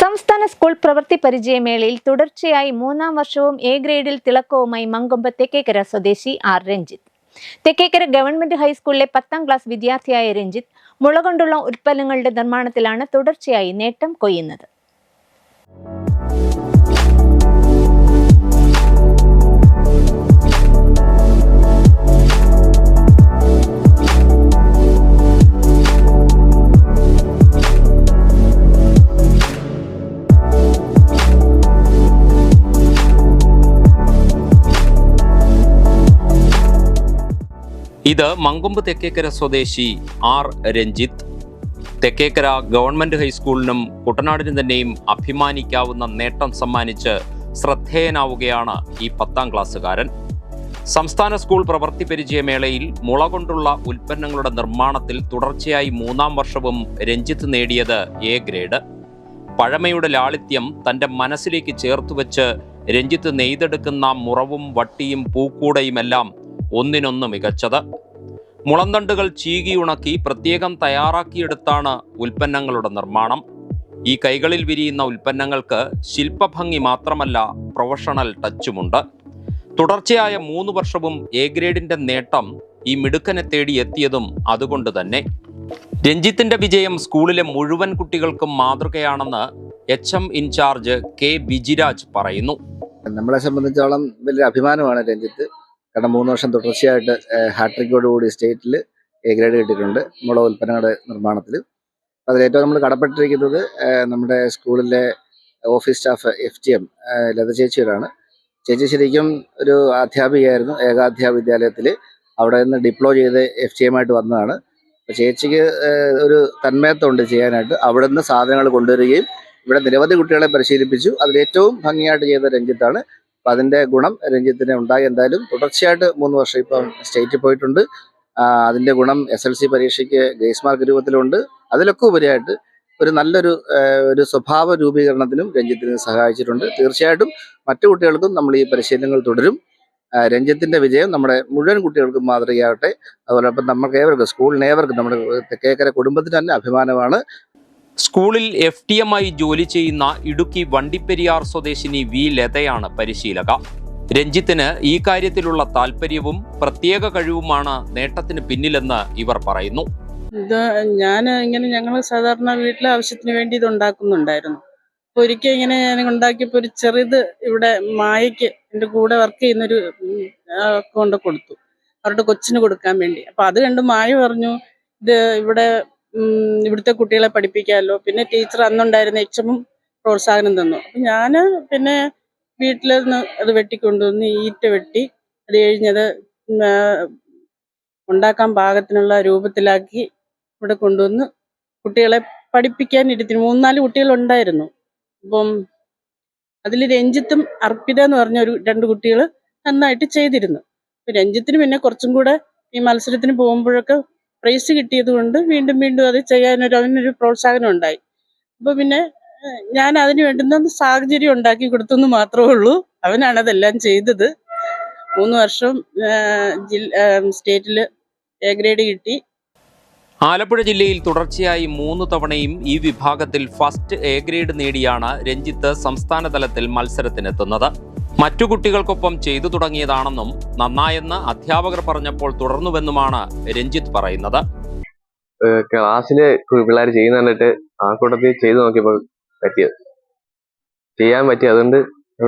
സംസ്ഥാന സ്കൂൾ പ്രവൃത്തി പരിചയമേളയിൽ തുടർച്ചയായി മൂന്നാം വർഷവും എ ഗ്രേഡിൽ തിളക്കവുമായി മങ്കൊമ്പ് തെക്കേക്കര സ്വദേശി ആർ രഞ്ജിത്ത്. തെക്കേക്കര ഗവൺമെന്റ് ഹൈസ്കൂളിലെ പത്താം ക്ലാസ് വിദ്യാർത്ഥിയായ രഞ്ജിത്ത് മുളകൊണ്ടുള്ള ഉൽപ്പന്നങ്ങളുടെ നിർമ്മാണത്തിലാണ് തുടർച്ചയായി നേട്ടം കൊയ്യുന്നത്. ഇത് മങ്കൊമ്പ് തെക്കേക്കര സ്വദേശി ആർ രഞ്ജിത്ത്. തെക്കേക്കര ഗവൺമെന്റ് ഹൈസ്കൂളിനും കുട്ടനാടിനും തന്നെയും അഭിമാനിക്കാവുന്ന നേട്ടം സമ്മാനിച്ച് ശ്രദ്ധേയനാവുകയാണ് ഈ പത്താം ക്ലാസ്സുകാരൻ. സംസ്ഥാന സ്കൂൾ പ്രവൃത്തി പരിചയമേളയിൽ മുള കൊണ്ടുള്ള ഉൽപ്പന്നങ്ങളുടെ നിർമ്മാണത്തിൽ തുടർച്ചയായി മൂന്നാം വർഷവും രഞ്ജിത്ത് നേടിയത് എ ഗ്രേഡ്. പഴമയുടെ ലാളിത്യം തന്റെ മനസ്സിലേക്ക് ചേർത്തുവെച്ച് രഞ്ജിത്ത് നെയ്തെടുക്കുന്ന മുറവും വട്ടിയും പൂക്കൂടയുമെല്ലാം ഒന്നിനൊന്ന് മികച്ചത്. മുളന്തണ്ടുകൾ ചീകിയുണക്കി പ്രത്യേകം തയ്യാറാക്കിയെടുത്താണ് ഉൽപ്പന്നങ്ങളുടെ നിർമ്മാണം. ഈ കൈകളിൽ വിരിയുന്ന ഉൽപ്പന്നങ്ങൾക്ക് ശില്പഭംഗി മാത്രമല്ല പ്രൊഫഷണൽ ടച്ചുമുണ്ട്. തുടർച്ചയായ മൂന്ന് വർഷവും എ ഗ്രേഡിന്റെ നേട്ടം ഈ മിടുക്കനെ തേടി എത്തിയതും അതുകൊണ്ട് തന്നെ. രഞ്ജിത്തിന്റെ വിജയം സ്കൂളിലെ മുഴുവൻ കുട്ടികൾക്കും മാതൃകയാണെന്ന് H M in charge K Bijiraj പറയുന്നു. നമ്മളെ സംബന്ധിച്ചോളം വലിയ അഭിമാനമാണ് രഞ്ജിത്ത്. കാരണം മൂന്ന് വർഷം തുടർച്ചയായിട്ട് ഹാട്രിക്കോടുകൂടി സ്റ്റേറ്റിൽ എ ഗ്രേഡ് കിട്ടിയിട്ടുണ്ട് മുള ഉൽപ്പന്നങ്ങളുടെ നിർമ്മാണത്തിൽ അതിൽ ഏറ്റവും നമ്മൾ കടപ്പെട്ടിരിക്കുന്നത് നമ്മുടെ സ്കൂളിലെ office staff F T M Latha ചേച്ചിയോടാണ് ചേച്ചി ശരിക്കും ഒരു അധ്യാപികയായിരുന്നു ഏകാധ്യാപ വിദ്യാലയത്തിൽ അവിടെ നിന്ന് ഡിപ്ലോ ചെയ്ത് എഫ് ടി എമ്മായിട്ട് വന്നതാണ്. അപ്പോൾ ചേച്ചിക്ക് ഒരു തന്മയത്വമുണ്ട് ചെയ്യാനായിട്ട്. അവിടെ നിന്ന് സാധനങ്ങൾ കൊണ്ടുവരികയും ഇവിടെ നിരവധി കുട്ടികളെ പരിശീലിപ്പിച്ചു. അതിലേറ്റവും ഭംഗിയായിട്ട് ചെയ്ത രഞ്ജിത്താണ് അപ്പം അതിന്റെ ഗുണം രഞ്ജിത്തിന് ഉണ്ടായി. എന്തായാലും തുടർച്ചയായിട്ട് മൂന്ന് വർഷം ഇപ്പം സ്റ്റേറ്റിൽ പോയിട്ടുണ്ട്. അതിന്റെ ഗുണം എസ് എൽ സി പരീക്ഷയ്ക്ക് ഗ്രേസ് മാർക്ക് രൂപത്തിലുണ്ട്. അതിലൊക്കെ ഉപരിയായിട്ട് ഒരു നല്ലൊരു ഒരു സ്വഭാവ രൂപീകരണത്തിനും രഞ്ജിത്തിന് സഹായിച്ചിട്ടുണ്ട്. തീർച്ചയായിട്ടും മറ്റു കുട്ടികൾക്കും നമ്മൾ ഈ പരിശീലനങ്ങൾ തുടരും. രഞ്ജിത്തിന്റെ വിജയം നമ്മുടെ മുഴുവൻ കുട്ടികൾക്കും മാതൃകയാവട്ടെ അതുപോലെ ഇപ്പം നമുക്ക് ഏവർക്കും സ്കൂളിന് ഏവർക്കും നമ്മുടെ തെക്കേക്കര കുടുംബത്തിന് തന്നെ അഭിമാനമാണ്. സ്കൂളിൽ എഫ് ടി എം ആയി ജോലി ചെയ്യുന്ന ഇടുക്കി വണ്ടിപ്പെരിയാർ സ്വദേശിനി വി ലതയാണ് പരിശീലക. രഞ്ജിത്തിന് ഈ കാര്യത്തിലുള്ള താല്പര്യവും പ്രത്യേക കഴിവുമാണ് നേട്ടത്തിന് പിന്നിലെന്ന് ഇവർ പറയുന്നു. ഇത് ഞാൻ ഇങ്ങനെ ഞങ്ങൾ സാധാരണ വീട്ടിലെ ആവശ്യത്തിന് വേണ്ടി ഇത് ഉണ്ടാക്കുന്നുണ്ടായിരുന്നു. അപ്പൊ ഒരിക്കൽ ഇങ്ങനെ ഞാൻ ഉണ്ടാക്കിയപ്പോൾ ഒരു ചെറിയത് ഇവിടെ മായയ്ക്ക് എന്റെ കൂടെ വർക്ക് ചെയ്യുന്നൊരു കൊണ്ട് കൊടുത്തു. അവരുടെ കൊച്ചിന് കൊടുക്കാൻ വേണ്ടി. അപ്പൊ അത് കണ്ട് മായ പറഞ്ഞു ഇത് ഇവിടെ ഇവിടുത്തെ കുട്ടികളെ പഠിപ്പിക്കാമല്ലോ. പിന്നെ ടീച്ചർ അന്നുണ്ടായിരുന്ന എച്ചമും പ്രോത്സാഹനം തന്നു. അപ്പം ഞാൻ പിന്നെ വീട്ടിൽ നിന്ന് അത് വെട്ടിക്കൊണ്ടുവന്ന് ഈറ്റ വെട്ടി അത് കഴിഞ്ഞത് ഉണ്ടാക്കാൻ പാകത്തിനുള്ള രൂപത്തിലാക്കി ഇവിടെ കൊണ്ടുവന്ന് കുട്ടികളെ പഠിപ്പിക്കാൻ ഇരുത്തിന് മൂന്നാൽ കുട്ടികളുണ്ടായിരുന്നു. അപ്പം അതിൽ രഞ്ജിത്തും അർപ്പിത എന്ന് പറഞ്ഞ ഒരു രണ്ട് കുട്ടികൾ നന്നായിട്ട് ചെയ്തിരുന്നു. രഞ്ജിത്തിന് പിന്നെ കുറച്ചും കൂടെ ഈ മത്സരത്തിന് പോകുമ്പോഴൊക്കെ പ്രൈസ് കിട്ടിയത് കൊണ്ട് വീണ്ടും വീണ്ടും അത് ചെയ്യാനൊരു അതിനൊരു പ്രോത്സാഹനം ഉണ്ടായി. അപ്പൊ പിന്നെ ഞാൻ അതിന് വേണ്ടുന്ന സാഹചര്യം ഉണ്ടാക്കി കൊടുത്തെന്ന് മാത്രമേ ഉള്ളൂ. അവനാണ് അതെല്ലാം ചെയ്തത്. മൂന്ന് വർഷം സ്റ്റേറ്റിൽ എ ഗ്രേഡ് കിട്ടി. ആലപ്പുഴ ജില്ലയിൽ തുടർച്ചയായി മൂന്ന് തവണയും ഈ വിഭാഗത്തിൽ ഫസ്റ്റ് എ ഗ്രേഡ് നേടിയാണ് രഞ്ജിത്ത് സംസ്ഥാനതലത്തിൽ മത്സരത്തിനെത്തുന്നത്. മറ്റു കുട്ടികൾക്കൊപ്പം ചെയ്തു തുടങ്ങിയതാണെന്നും നന്നായെന്ന് അധ്യാപകർ പറഞ്ഞപ്പോൾ തുടർന്നുവെന്നുമാണ് രഞ്ജിത്ത് പറയുന്നത്. ക്ലാസ്സിലെ പിള്ളേർ ചെയ്യുന്ന കണ്ടിട്ട് ആ കൂട്ടത്തിൽ ചെയ്തു നോക്കിയപ്പോൾ പറ്റിയത്. ചെയ്യാൻ പറ്റി അതുകൊണ്ട്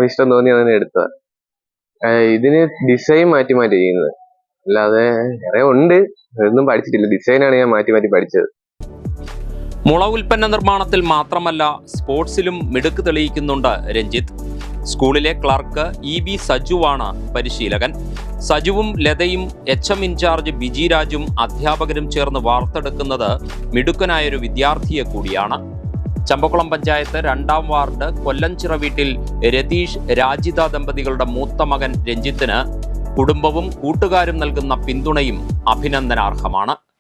ഇഷ്ടം തോന്നി അതിനെ എടുത്തത്. ഇതിന് ഡിസൈൻ മാറ്റി മാറ്റി ചെയ്യുന്നത്. അല്ലാതെ വേറെ ഉണ്ട് ഒന്നും പഠിച്ചിട്ടില്ല. ഡിസൈനാണ് ഞാൻ മാറ്റി മാറ്റി പഠിച്ചത്. മുള ഉൽപ്പന്ന നിർമ്മാണത്തിൽ മാത്രമല്ല സ്പോർട്സിലും മിടുക്ക് തെളിയിക്കുന്നുണ്ട് രഞ്ജിത്ത്. സ്കൂളിലെ ക്ലർക്ക് ഇ ബി സജുവാണ് പരിശീലകൻ. സജുവും ലതയും എച്ച് എം ഇൻചാർജ് ബിജിരാജും അധ്യാപകരും ചേർന്ന് വാർത്തെടുക്കുന്നത് മിടുക്കനായൊരു വിദ്യാർത്ഥിയെ കൂടിയാണ്. ചമ്പക്കുളം പഞ്ചായത്ത് രണ്ടാം വാർഡ് കൊല്ലംചിറ വീട്ടിൽ രതീഷ് രാജിത ദമ്പതികളുടെ മൂത്ത മകൻ രഞ്ജിത്തിന് കുടുംബവും കൂട്ടുകാരും നൽകുന്ന പിന്തുണയും അഭിനന്ദനാർഹമാണ്.